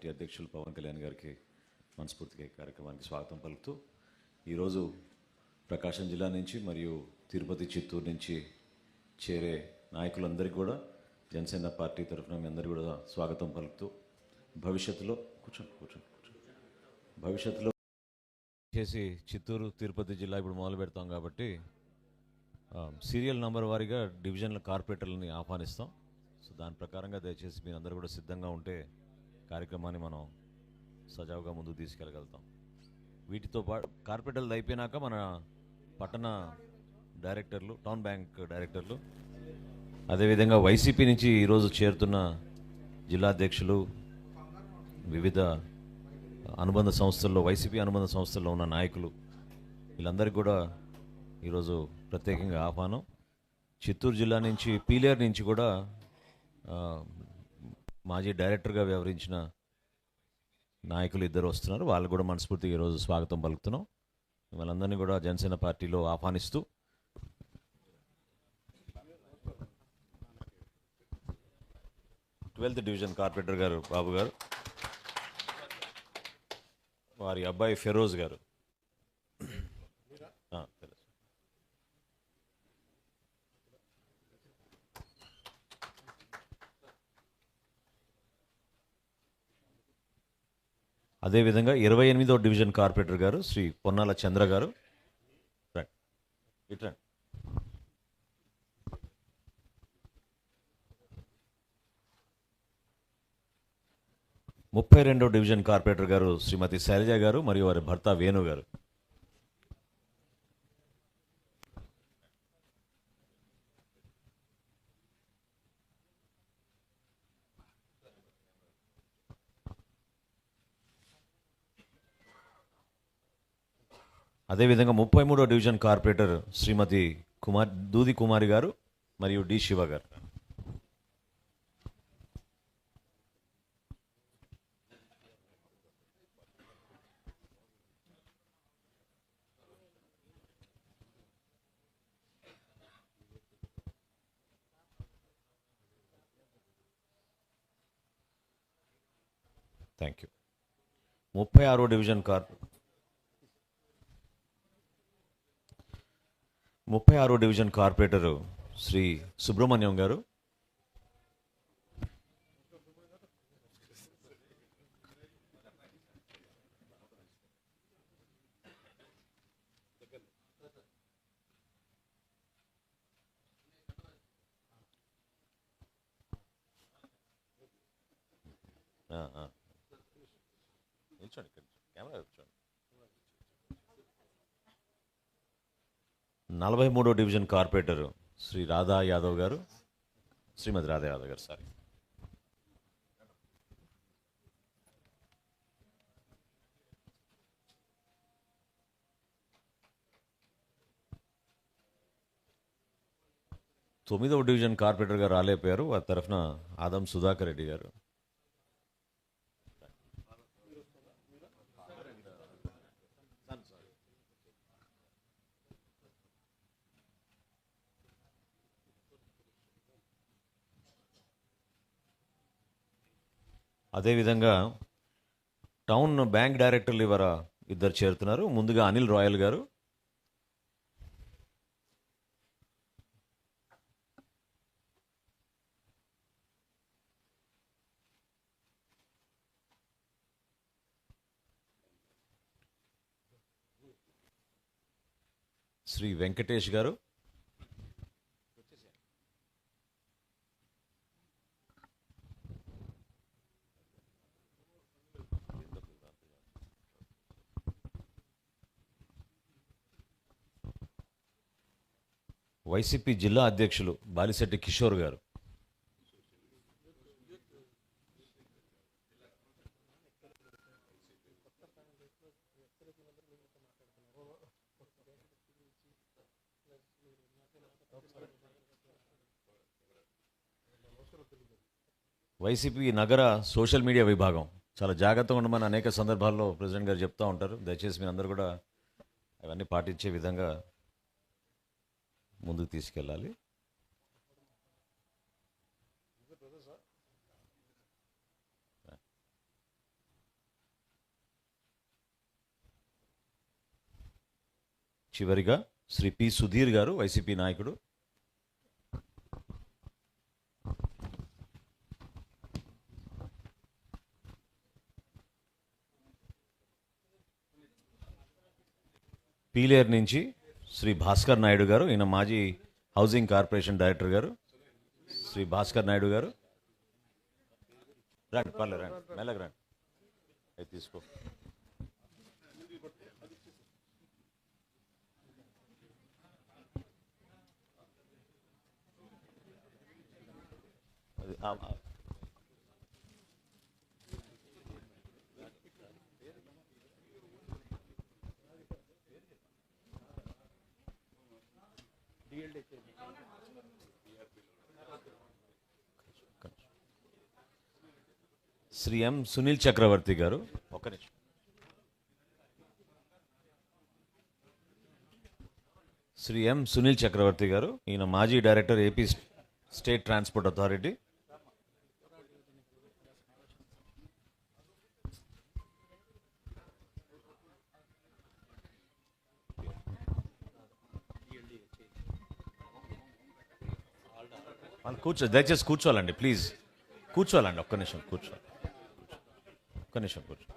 Party అధ్యక్షులు పవన్ కళ్యాణ్ గారికి మనస్ఫూర్తిగా ఈ కార్యక్రమానికి స్వాగతం పలుకుతూ ఈరోజు ప్రకాశం జిల్లా నుంచి మరియు తిరుపతి చిత్తూరు నుంచి చేరే నాయకులందరికీ కూడా జనసేన పార్టీ తరఫున మీ అందరికీ కూడా స్వాగతం పలుకుతూ భవిష్యత్తులో కూర్చోండి కూర్చోండి కూర్చోండి. భవిష్యత్తులో చేసి చిత్తూరు తిరుపతి జిల్లా ఇప్పుడు మొదలు పెడతాం కాబట్టి సీరియల్ నంబర్ వారీగా డివిజన్ల కార్పొరేటర్లని ఆహ్వానిస్తాం. సో దాని ప్రకారంగా దయచేసి మీరందరూ కూడా సిద్ధంగా ఉంటే కార్యక్రమాన్ని మనం సజావుగా ముందుకు తీసుకెళ్ళగలుగుతాం. వీటితో పాటు కార్పొరేటర్లు అయిపోయినాక మన పట్టణ డైరెక్టర్లు టౌన్ బ్యాంక్ డైరెక్టర్లు అదేవిధంగా వైసీపీ నుంచి ఈరోజు చేరుతున్న జిల్లాధ్యక్షులు వివిధ అనుబంధ సంస్థల్లో వైసీపీ అనుబంధ సంస్థల్లో ఉన్న నాయకులు వీళ్ళందరికీ కూడా ఈరోజు ప్రత్యేకంగా ఆహ్వానం. చిత్తూరు జిల్లా నుంచి పీలేరు నుంచి కూడా మాజీ డైరెక్టర్గా వ్యవహరించిన నాయకులు ఇద్దరు వస్తున్నారు. వాళ్ళు కూడా మనస్ఫూర్తిగా ఈరోజు స్వాగతం పలుకుతున్నాం. వాళ్ళందరినీ కూడా జనసేన పార్టీలో ఆహ్వానిస్తూ ట్వెల్త్ డివిజన్ కార్పొరేటర్ గారు బాబు గారు వారి అబ్బాయి ఫెరోజ్ గారు. అదేవిధంగా ఇరవై ఎనిమిదో డివిజన్ కార్పొరేటర్ గారు శ్రీ పొన్నాల చంద్ర గారు. ముప్పై రెండో డివిజన్ కార్పొరేటర్ గారు శ్రీమతి శైలజ గారు మరియు వారి భర్త వేణు గారు. అదేవిధంగా ముప్పై మూడో డివిజన్ కార్పొరేటర్ శ్రీమతి కుమార్ దూది కుమారి గారు మరియు డి శివ గారు. థ్యాంక్ యూ ముప్పై ఆరో డివిజన్ కార్ ముప్పై ఆరో డివిజన్ కార్పొరేటరు శ్రీ సుబ్రహ్మణ్యం గారు. నిల్చోండి కెమెరా చూడండి. నలభై మూడో డివిజన్ కార్పొరేటర్ శ్రీ రాధా యాదవ్ గారు శ్రీమతి రాధా యాదవ్ గారు సారీ. తొమ్మిదవ డివిజన్ కార్పొరేటర్ గారు రాలేపోయారు వారి తరఫున ఆదం సుధాకర్ రెడ్డి గారు. అదేవిధంగా టౌన్ బ్యాంక్ డైరెక్టర్లు ఇవర ఇద్దరు చేరుతున్నారు. ముందుగా అనిల్ రాయల్ గారు. శ్రీ వెంకటేష్ గారు. వైసీపీ జిల్లా అధ్యక్షులు బాలిశెట్టి కిషోర్ గారు. వైసీపీ నగర సోషల్ మీడియా విభాగం. చాలా జాగ్రత్తగా ఉండమని అనేక సందర్భాల్లో ప్రెసిడెంట్ గారు చెప్తూ ఉంటారు. దయచేసి మీరు అందరూ కూడా అవన్నీ పాటించే విధంగా ముందుకు తీసుకెళ్ళాలి. చివరిగా శ్రీ పి సుధీర్ గారు వైసీపీ నాయకుడు. పీలేరు నుంచి శ్రీ భాస్కర్ నాయుడు గారు ఈయన మాజీ హౌసింగ్ కార్పొరేషన్ డైరెక్టర్ గారు. శ్రీ భాస్కర్ నాయుడు గారు. రండి పర్లేదు రండి మెల్లగా రండి. అది తీసుకో. అది, శ్రీ ఎం సునీల్ చక్రవర్తి గారు. ఒక నిమిషం. శ్రీ ఎం సునీల్ చక్రవర్తి గారు ఈయన మాజీ director AP state transport authority. వాళ్ళు కూర్చో దయచేసి కూర్చోవాలండి ప్లీజ్. కూర్చోవాలండి ఒక్క నిమిషం కూర్చోవాలి ఒక్క నిమిషం కూర్చో